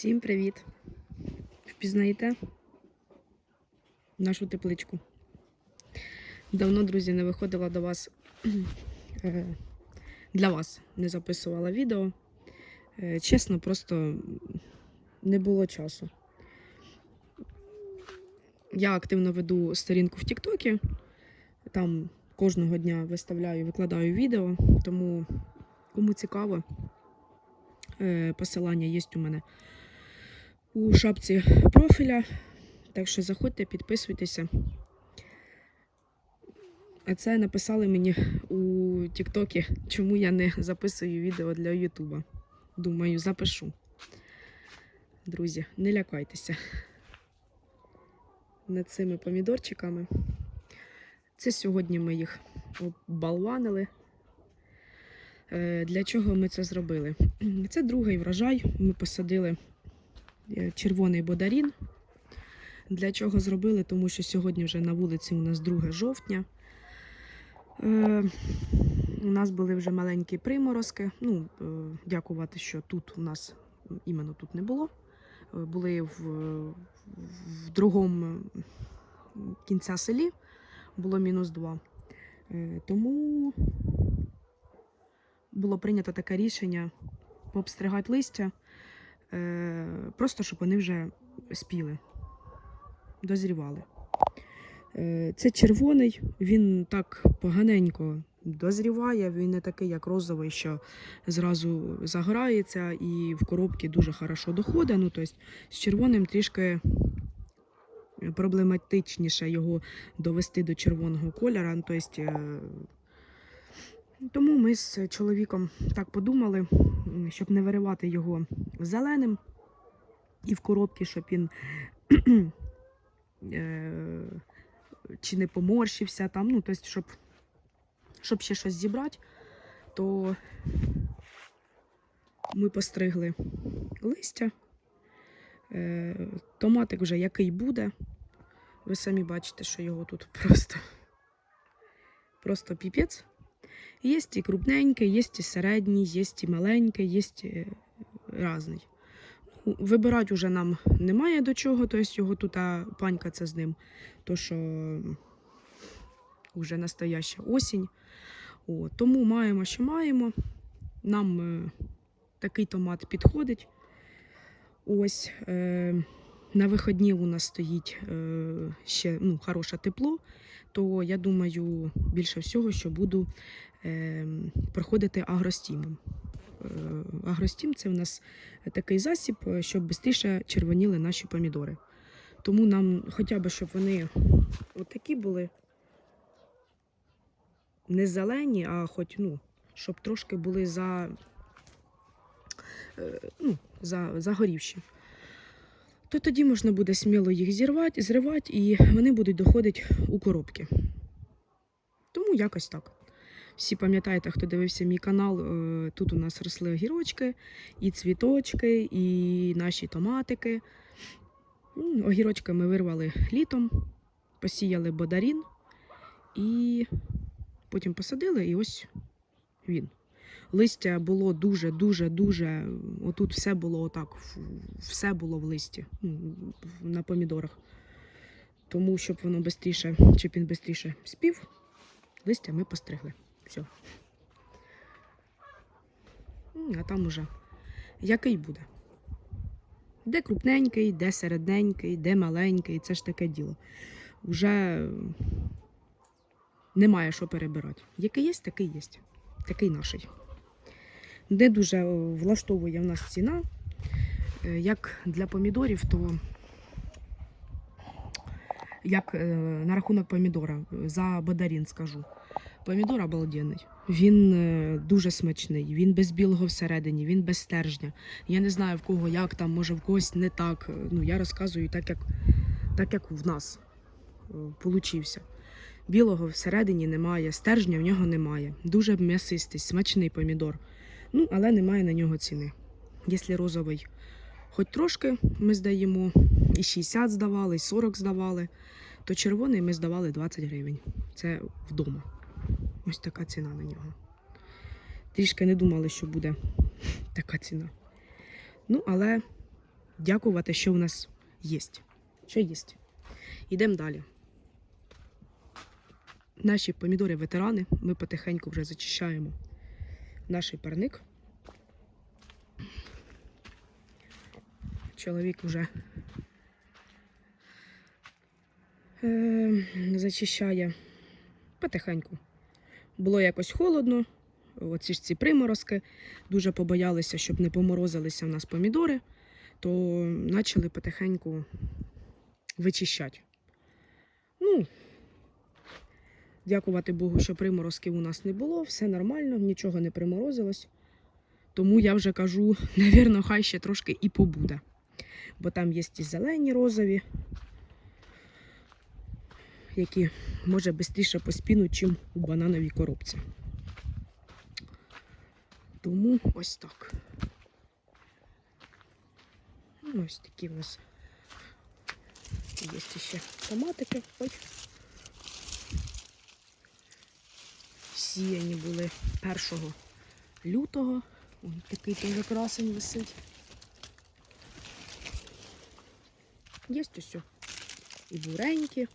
Всім привіт! Впізнаєте нашу тепличку? Давно, друзі, не виходила до вас е, для вас, не записувала відео. Е, Чесно, просто не було часу. Я активно веду сторінку в Тіктокі. Там кожного дня виставляю, викладаю відео, тому кому цікаво, е, посилання є у мене у шапці профіля. Так що заходьте, підписуйтеся. А це написали мені у Тіктокі, чому я не записую відео для Ютуба. Думаю, запишу. Друзі, не лякайтеся над цими помідорчиками. Це сьогодні ми їх оббалванили. Е, Для чого ми це зробили? Це другий врожай. Ми посадили червоний бодарін. Для чого зробили? Тому що сьогодні вже на вулиці у нас 2 жовтня. Е, у нас були вже маленькі приморозки. Ну, е, дякувати, що тут у нас іменно тут не було. Е, були в, в другому кінця селі, було мінус 2. Е, тому було прийнято таке рішення пообстригати листя, е, просто щоб вони вже спіли, дозрівали. Е, Це червоний, він так поганенько дозріває, він не такий, як розовий, що зразу загорається і в коробці дуже хорошо доходить. Ну, тобто з червоним трішки проблематичніше його довести до червоного кольора. Ну, Тобто, е, тому ми з чоловіком так подумали, щоб не виривати його зеленим і в коробці, щоб він е, чи не поморщився там, ну, тобто, щоб, щоб ще щось зібрати, то ми постригли листя. Е, Томатик вже який буде. Ви самі бачите, що його тут просто, просто піпець. Є і крупненький, є і середній, є і маленький, є і різний. Ну, Вибирати вже нам немає до чого, тобто його тут панька це з ним, то що вже настояща осінь. О, тому маємо, що маємо. Нам е, такий томат підходить. Ось е, на виходні у нас стоїть е, ще ну, хороше тепло, то я думаю, більше всього, що буду е, проходити агростімом. Е, агростім це у нас такий засіб, е, щоб швидше червоніли наші помідори. Тому нам хоча б, щоб вони отакі були не зелені, а хоч, ну, щоб трошки були за, е, ну, за, загорівші. То тоді можна буде сміло їх зірвати, зривати, і вони будуть доходити у коробки. Тому якось так. Всі пам'ятаєте, хто дивився мій канал, е, тут у нас росли огірочки, і цвіточки, і наші томатики. Огірочки ми вирвали літом, посіяли бодарін і потім посадили, і ось він. Листя було дуже-дуже дуже. Отут все було отак, все було в листі на помідорах. Тому, щоб воно швидше, щоб він швидше спів, листя ми постригли. Все. А там уже який буде? Де крупненький, де середненький, де маленький, це ж таке діло. Уже немає що перебирати. Який є, такий є. Такий наший. Не дуже влаштовує в нас ціна. Е, Як для помідорів, то як е, на рахунок помідора, за бодарін скажу. Помідор обалденний. Він е, дуже смачний, він без білого всередині, він без стержня. Я не знаю в кого як там, може в когось не так. Ну, я розказую так, як, так, як в нас е, получився. Білого всередині немає, стержня в нього немає. Дуже м'ясистий, смачний помідор. Ну, але немає на нього ціни. Якщо розовий, хоч трошки ми здаємо, і 60 здавали, і 40 здавали, то червоний ми здавали 20 гривень. Це вдома. Ось така ціна на нього. Трішки не думали, що буде така ціна. Ну, але дякувати, що у нас є. Що є. Йдемо далі. Наші помідори-ветерани, ми потихеньку вже зачищаємо наш парник. Чоловік вже е, зачищає потихеньку. Було якось холодно, оці ж ці приморозки. Дуже побоялися, щоб не поморозилися в нас помідори, то почали потихеньку вичищати. Ну, дякувати Богу, що приморозків у нас не було, все нормально, нічого не приморозилось. Тому я вже кажу, навірно, хай ще трошки і побуде. Бо там є і зелені розові, які може швидше поспінуть, чим у банановій коробці. Тому ось так. Ну, Ось такі в нас є ще томатики. Ой. Сіяні були 1 лютого. Ось такий теж красень висить. Є ось і буренькі,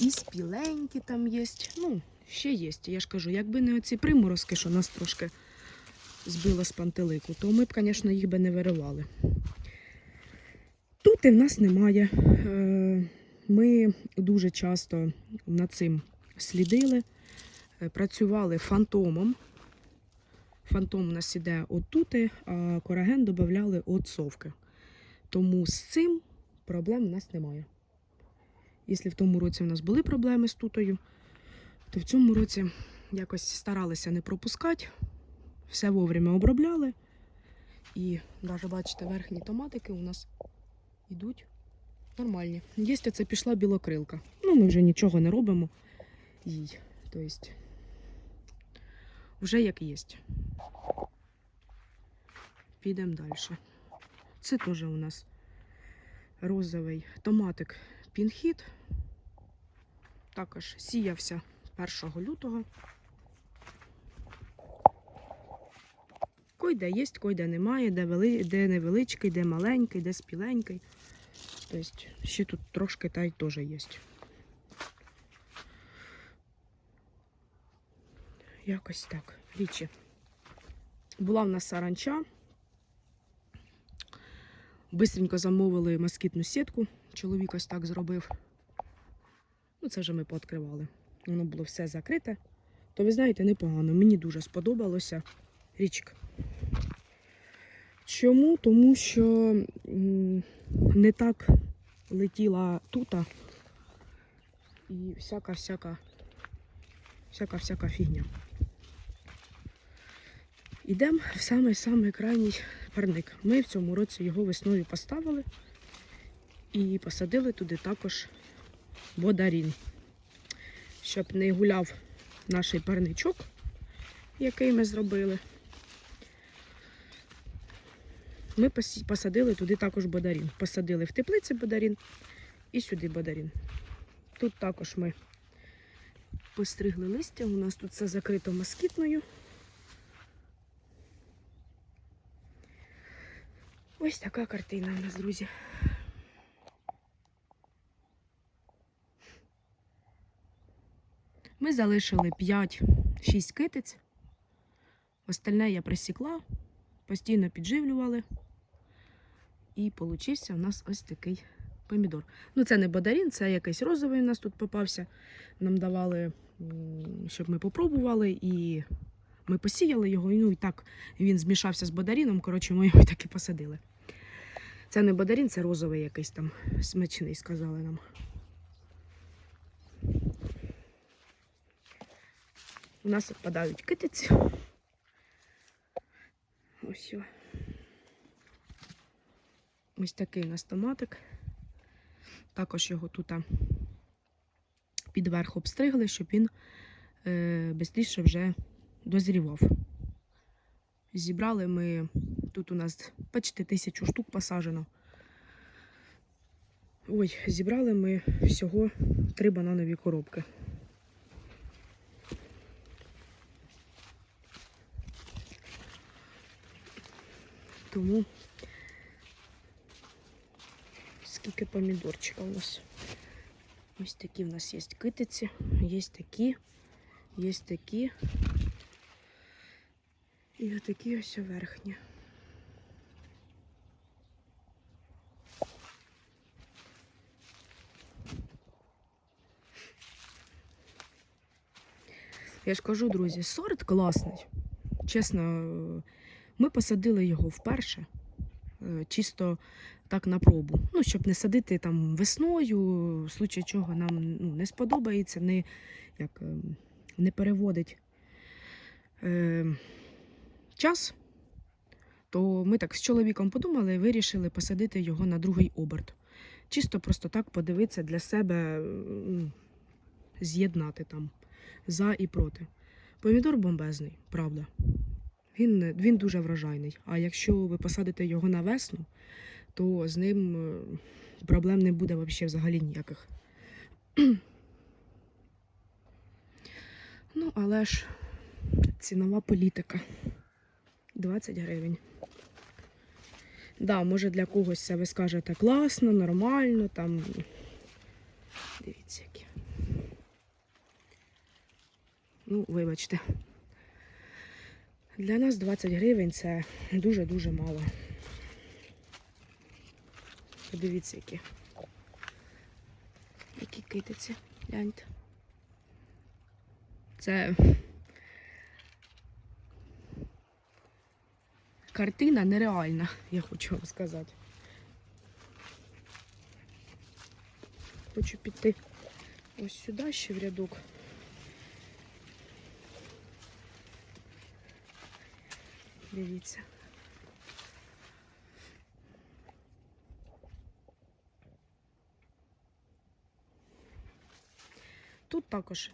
і спіленькі там є. Ну, ще є. Я ж кажу, якби не оці приморозки, що нас трошки збило з пантелику, то ми б, звісно, їх би не виривали. Тут і в нас немає. Е, Ми дуже часто над цим слідили, е, працювали фантомом. Фантом у нас іде отути, а кораген додавали от совки. Тому з цим проблем у нас немає. Якщо в тому році у нас були проблеми з тутою, то в цьому році якось старалися не пропускати, все вовремя обробляли. І навіть бачите, верхні томатики у нас йдуть нормальні. Є це пішла білокрилка. Ну, ми вже нічого не робимо їй. Тобто, вже як є. Підемо далі. Це теж у нас розовий томатик пінхіт. Також сіявся 1 лютого. Койде є, койде немає, де, вели, де невеличкий, де маленький, де спіленький. Тобто ще тут трошки та й теж є. Якось так. Річі. Була в нас саранча. Бистренько замовили москітну сітку. Чоловік ось так зробив. Ну, це вже ми пооткривали. Воно було все закрите. То ви знаєте, непогано. Мені дуже сподобалося річка. Чому? Тому що не так летіла тута і всяка-всяка всяка-всяка фігня. Ідемо в самий-самий крайній парник. Ми в цьому році його весною поставили і посадили туди також бодарін, щоб не гуляв наш парничок, який ми зробили. Ми посадили туди також бодарін. Посадили в теплиці бодарін і сюди бодарін. Тут також ми постригли листя. У нас тут все закрито москітною. Ось така картина у нас, друзі. Ми залишили 5-6 китиць. Остальне я присікла, постійно підживлювали. І получився у нас ось такий помідор. Ну, це не бодарін, це якийсь розовий у нас тут попався. Нам давали, щоб ми попробували, і ми посіяли його. Ну і так він змішався з бодаріном. Коротше, ми його так і посадили. Це не бодарін, це розовий якийсь там смачний, сказали нам. У нас впадають китиці. Ось. Ось такий у нас томатик. Також його тут а, під верх обстригли, щоб він е, швидше вже дозрівав. Зібрали ми, тут у нас почти тисячу штук посаджено. Ой, зібрали ми всього три бананові коробки. Тому трошки помідорчика у нас. Ось такі в нас є китиці, є такі, є такі. І отакі ось верхні. Я ж кажу, друзі, сорт класний. Чесно, ми посадили його вперше, е, чисто так на пробу. Ну, щоб не садити там весною, в случаї чого нам ну, не сподобається, не, як, е, не переводить е, час. То ми так з чоловіком подумали і вирішили посадити його на другий оберт. Чисто просто так подивитися для себе, з'єднати там за і проти. Помідор бомбезний, правда. Він, він дуже врожайний. А якщо ви посадите його на весну, то з ним е, проблем не буде взагалі ніяких. Ну, але ж цінова політика. 20 гривень. Да, може для когось це ви скажете класно, нормально, там. Дивіться, які. Ну, вибачте. Для нас 20 гривень це дуже-дуже мало. Подивіться, які. Які китиці. Гляньте. Це картина нереальна, я хочу вам сказати. Хочу піти ось сюди ще в рядок. Дивіться. Тут також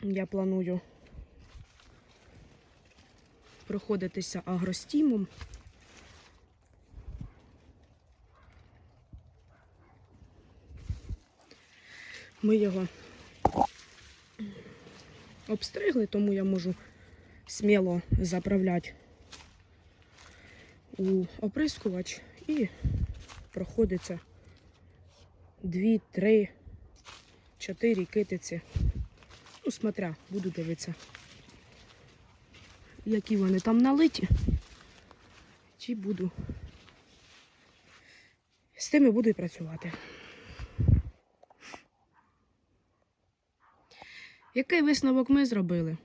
я планую проходитися агростімом. Ми його обстригли, тому я можу сміло заправляти у оприскувач і проходиться 2, 3, 4 китиці. Ну, смотря, буду дивитися, які вони там налиті. Чи буду. З тими буду і працювати. Який висновок ми зробили?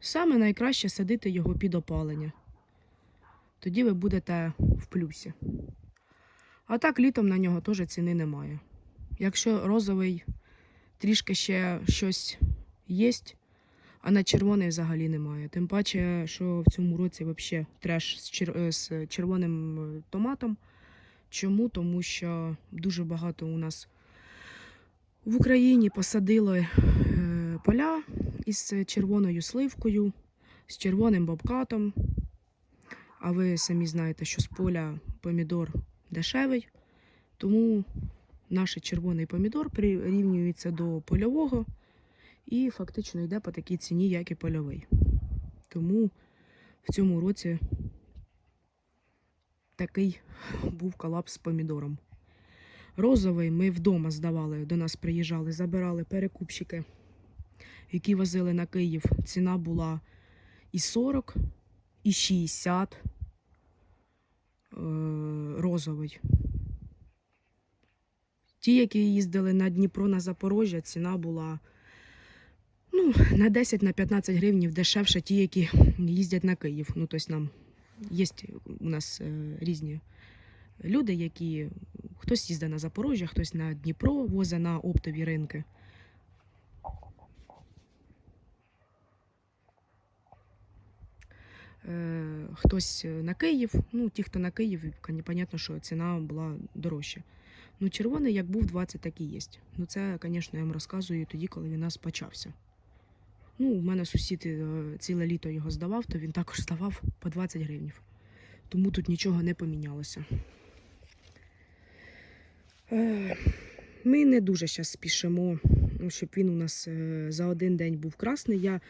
Саме найкраще садити його під опалення. Тоді ви будете в плюсі. А так літом на нього теж ціни немає. Якщо розовий трішки ще щось є, а на червоний взагалі немає. Тим паче, що в цьому році взагалі треш з, чер... е, з червоним е, томатом. Чому? Тому що дуже багато у нас в Україні посадили е, поля із червоною сливкою, з червоним бобкатом. А ви самі знаєте, що з поля помідор дешевий, тому наш червоний помідор прирівнюється до польового і фактично йде по такій ціні, як і польовий. Тому в цьому році такий був колапс з помідором. Розовий ми вдома здавали, до нас приїжджали, забирали перекупщики, які возили на Київ. Ціна була і 40, і 60 е, розовий. Ті, які їздили на Дніпро на Запорожжя, ціна була ну, на 10 на 15 гривнів дешевше ті, які їздять на Київ. Ну, тобто нам є у нас е, різні люди, які хтось їздить на Запорожжя, хтось на Дніпро возить на оптові ринки. Е, Хтось на Київ, ну ті, хто на Київ, понятно, що ціна була дорожча. Ну, червоний як був 20, так і є. Ну, це, звісно, я вам розказую тоді, коли він у нас почався. Ну, у мене сусід е, ціле літо його здавав, то він також здавав по 20 гривнів. Тому тут нічого не помінялося. Е, Ми не дуже зараз спішимо, ну, щоб він у нас е, за один день був красний. Я,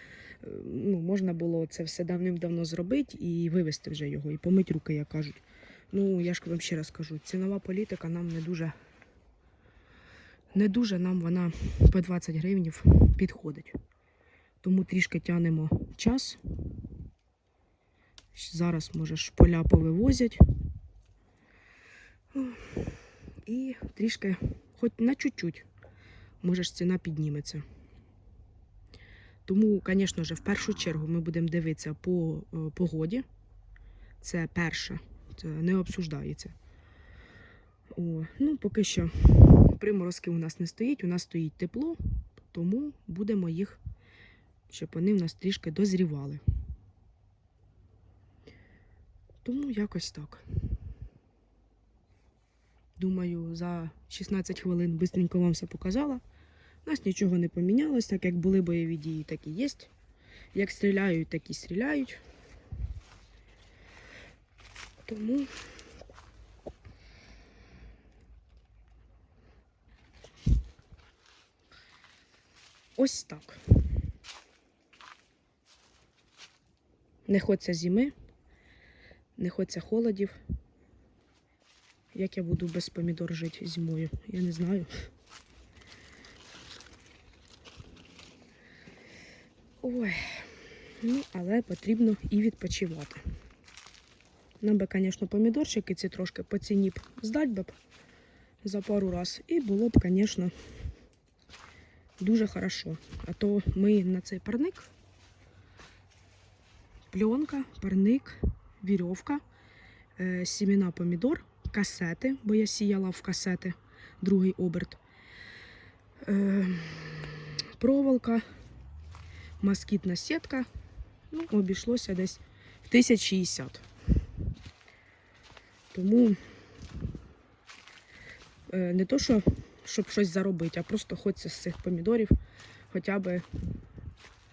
ну, можна було це все давним-давно зробити і вивезти вже його, і помити руки, як кажуть. Ну, я ж вам ще раз кажу, цінова політика нам не дуже. Не дуже нам вона по 20 гривнів підходить. Тому трішки тянемо час. Зараз, може, поля повивозять. І трішки, хоч на чуть-чуть, може ціна підніметься. Тому, звісно ж, в першу чергу ми будемо дивитися по е, погоді. Це перше, це не обсуждається. О, ну, поки що приморозки у нас не стоїть, у нас стоїть тепло, тому будемо їх, щоб вони в нас трішки дозрівали. Тому якось так. Думаю, за 16 хвилин бистренько вам все показала. У нас нічого не помінялось, так як були бойові дії, так і є. Як стріляють, так і стріляють. Тому ось так. Не хочеться зими, не хочеться холодів. Як я буду без помідор жити зимою, я не знаю. Ой, ну, але потрібно і відпочивати. Нам би, звісно, помідорчики ці трошки по ціні б здать би б за пару раз. І було б, звісно, дуже хорошо. А то ми на цей парник, пленка, парник, вірьовка, е, сімена помідор, касети, бо я сіяла в касети, другий оберт, е, проволока, москітна сітка. Ну, обійшлося десь в 1060. Тому е, не то, що щоб щось заробити, а просто хочеться з цих помідорів хоча б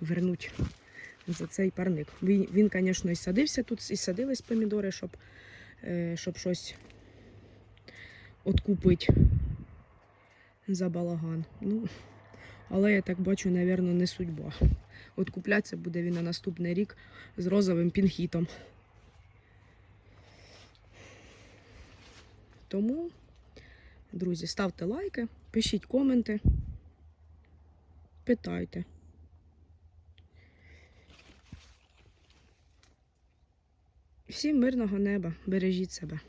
вернуть за цей парник. Він, він, звісно, і садився тут, і садились помідори, щоб, е, щоб щось откупити за балаган. Ну, але я так бачу, мабуть, не судьба. От куплятися буде він на наступний рік з розовим пінхітом. Тому, друзі, ставте лайки, пишіть коменти, питайте. Всім мирного неба, бережіть себе.